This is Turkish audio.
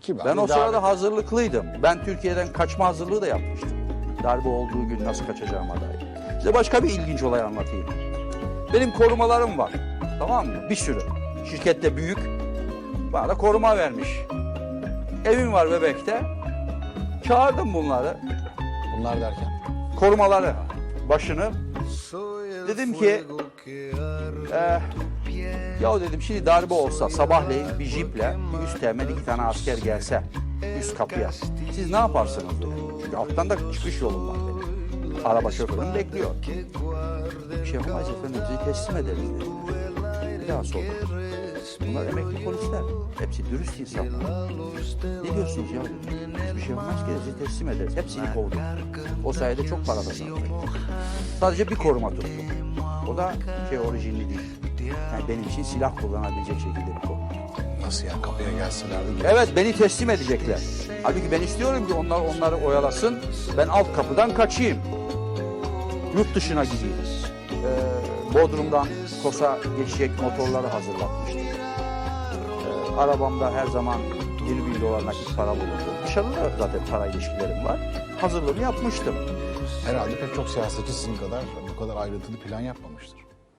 Ki Ben o sırada davet- hazırlıklıydım. Ben Türkiye'den kaçma hazırlığı da yapmıştım. Darbe olduğu gün nasıl kaçacağıma dair. Size başka bir ilginç olay anlatayım. Benim korumalarım var. Tamam mı? Bir sürü. Şirkette büyük. Bana da koruma vermiş. Evim var Bebek'te. Çağırdım bunları. Bunlar derken. Korumaları. Başını. Dedim ki eh, ya dedim şimdi darbe olsa sabahleyin bir jiple bir üst temel iki tane asker gelse üst kapıya. Siz ne yaparsınız dedim. Çünkü alttan da çıkış yolum var benim. Araba şoförüm bekliyor. Bir şey yapamayız efendim sizi teslim ederiz dedi. Bir daha sordum. Bunlar emekli polisler. Hepsi dürüst insanlar. Ne diyorsunuz ya? Hiçbir şey olmaz ki sizi teslim ederiz. Hepsini kovdum. O sayede çok para kazandım. Sadece bir koruma tuttum. O da şey orijinli değil. Yani benim için silah kullanabilecek şekilde bir koruma. Nasıl ya kapıya gelselerdi. Evet beni teslim edecekler. Halbuki ben istiyorum ki onlar onları oyalasın. Ben alt kapıdan kaçayım. Yurt dışına gideyim. Ee, Bodrum'dan Kosa geçecek motorları hazırlatmıştım. Ee, arabamda her zaman 20 bin dolar nakit para bulundu. Dışarıda da zaten para ilişkilerim var. Hazırlığımı yapmıştım. Herhalde pek çok siyasetçi sizin kadar bu kadar ayrıntılı plan yapmamıştır.